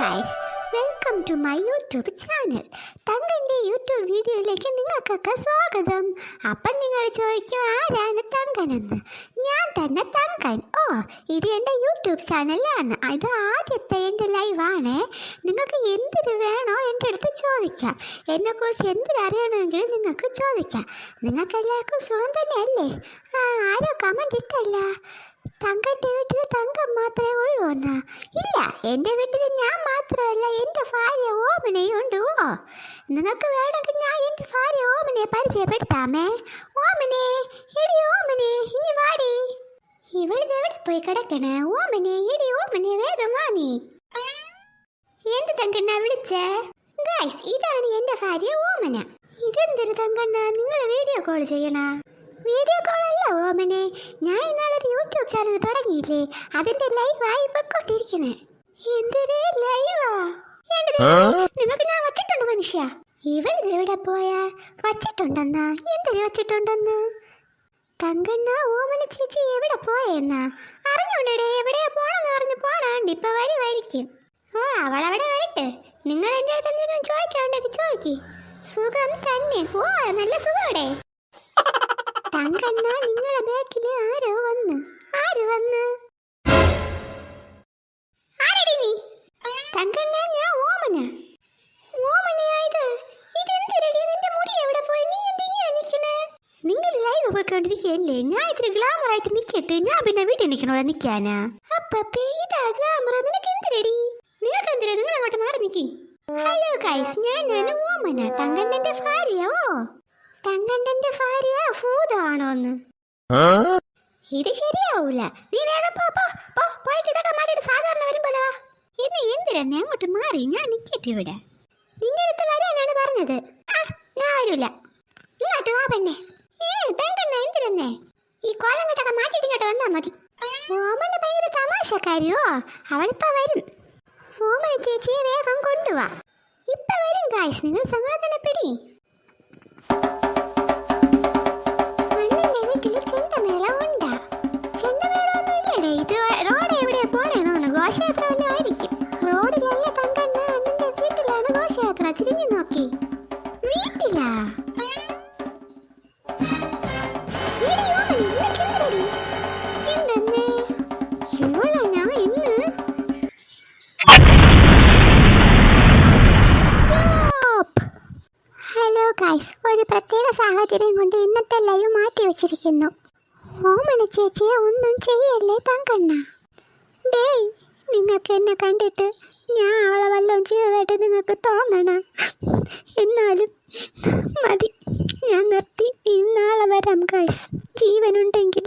Guys welcome to my YouTube channel തങ്കന്റെ YouTube വീഡിയോയിലേക്ക് നിങ്ങൾക്കൊക്കെ സ്വാഗതം. അപ്പം നിങ്ങൾ ചോദിക്കും ആരാണ് തങ്കനെന്ന്? ഞാൻ തന്നെ തങ്കൻ. ഓ ഇത് എന്റെ യൂട്യൂബ് ചാനലാണ് ഇത് ആദ്യത്തെ എന്റെ ലൈവാണ് നിങ്ങൾക്ക് എന്തിന് വേണോ എന്റെ അടുത്ത് ചോദിക്കാം. എന്നെക്കുറിച്ച് എന്തിനറിയണമെങ്കിലും നിങ്ങൾക്ക് ചോദിക്കാം. നിങ്ങൾക്കെല്ലാവർക്കും സുഖം തന്നെയല്ലേ? ആ ആരോ കമന്റ് ഇട്ടല്ല. തങ്കന്റെ വീട്ടിൽ തങ്കം മാത്രമേ ഉള്ളൂ എന്നാ ഇല്ല എന്റെ വീട്ടിൽ ഞാൻ മാത്രമല്ല എന്റെ ഭാര്യ ഓമനയും ഉണ്ട് ഓ. നിങ്ങൾക്ക് വേണമെങ്കിൽ ഞാൻ എന്റെ ഭാര്യ ഓമനയെ പരിചയപ്പെടുത്താമേ. ഓമനെ എടി ഓമനെ ഇനി വാടി. ഇവിടുന്ന് എവിടെ പോയി കിടക്കണേ? ഓമനെ എടി ഓമനെ വേഗം വാങ്ങി എന്ത് തങ്കണ്ണ വിളിച്ചേ? ഗൈസ് ഇതാണ് എന്റെ ഭാര്യ ഓമന. ഇതെന്തൊരു തങ്കണ്ണ? നിങ്ങൾ വീഡിയോ കോൾ ചെയ്യണ. വീഡിയോ ഓമനെ ഞാൻ ഇന്നാളെ യൂട്യൂബ് ചാനൽ തുടങ്ങിയില്ലേ? അതിന്റെ ലൈവായി പൊക്കോണ്ടിരിക്കണേ എന്തൊരു ലൈവാ നിങ്ങൾക്ക് ഞാൻ വച്ചിട്ടുണ്ട് മനുഷ്യ? ഇവൾ എവിടെ പോയാ? വച്ചിട്ടുണ്ടെന്നാ? എന്തിനു വച്ചിട്ടുണ്ടെന്ന്? തങ്കണ്ണ ഓമന ചേച്ചി എവിടെ പോയെന്നാ? അറിഞ്ഞോണ്ടേ എവിടെയാ പോണെന്ന് പറഞ്ഞു പോണാണ്ട് ഇപ്പൊ വരുമായിരിക്കും ഓ അവളവിടെ വരട്ടെ. നിങ്ങൾ എന്റെ അടുത്ത് എന്തെങ്കിലും ചോദിക്കാണ്ടെങ്കിൽ ചോദിക്ക്. സുഖം തന്നെ. ഓ നല്ല സുഖമവിടെ തങ്കണ്ണ നിങ്ങളെ ബാക്കിൽ ആരോ വന്ന്? ആര് വന്ന്? ആരടി നീ? തങ്കണ്ണ ഞാൻ ഓമന. ഓമനയായത്? ഇതെന്തിരടി? നിന്റെ മുടി എവിടെ പോയി? നീ എന്തിനാ നിക്കണേ? നിങ്ങൾ ലൈവ് പോയിക്കൊണ്ടിരിക്കുകയല്ലേ? ഞാൻ ഇത്തിരി ഗ്ലാമർ ആയിട്ട് നിക്കട്ടെ? ഞാൻ പിന്നെ വീട്ടിൽ നിൽക്കണോ നിൽക്കാനാ അപ്പേ ഇതാ ഗ്ലാമർ നിനക്ക് എന്തിരടി? നിങ്ങൾക്ക് എന്തിനാ നിങ്ങൾ അങ്ങോട്ട് മാറി നിക്കി. ഹലോ ഗൈസ് ഞാനാണ് ഓമന. തങ്കണ്ണന്റെ ഭാര്യയോ തങ്കണ്ണന്റെ ഭാര്യ ഭൂതമാണോന്ന്. ഇത് ശരിയാവൂല. നീ വേഗം പോ പോ പോ. പോയിട്ട് ഇതൊക്കെ മാറിയിട്ട് സാധാരണ വരുമ്പോഴാ ഇന്ന് എന്തിനാ അങ്ങോട്ട് മാറി? ഞാൻ നിക്കട്ടെ ഇവിടെ. നിന്റെ അടുത്ത് വരാനാണ് പറഞ്ഞത്. ഞാൻ വരൂല. ഇങ്ങോട്ട് വാ പെണ്ണെ. ഏ തങ്കണ്ണ എന്തിനെന്നേ ഈ കോലം കെട്ടൊക്കെ മാറ്റിയിട്ട് ഇങ്ങോട്ട് വന്നാ മതി. ഓമന് ഭയങ്കര തമാശക്കാരിയോ? അവളിപ്പോ വരും. ഓമന ചേച്ചിയെ വേഗം കൊണ്ടുവാ. ഇപ്പൊ വരും കാശ് നിങ്ങൾ സങ്കടത്തിനെ അണ്ണന്റെ തിരിഞ്ഞു നോക്കി. വീട്ടിലാ? ഗൈസ് ഒരു പ്രത്യേക സാഹചര്യം കൊണ്ട് ഇന്നത്തെ ലൈവ് മാറ്റി വെച്ചിരിക്കുന്നു. ഓമന ചേച്ചിയെ ഒന്നും ചെയ്യല്ലേ തങ്കണ്ണ? ഡേയ് നിങ്ങൾക്ക് എന്നെ കണ്ടിട്ട് ഞാൻ അവളെ വല്ലതും ചെയ്തതായിട്ട് നിങ്ങൾക്ക് തോന്നണം? എന്നാലും മതി. ഞാൻ നിർത്തി. ഇന്നാളെ വരാം ഗൈസ് ജീവനുണ്ടെങ്കിൽ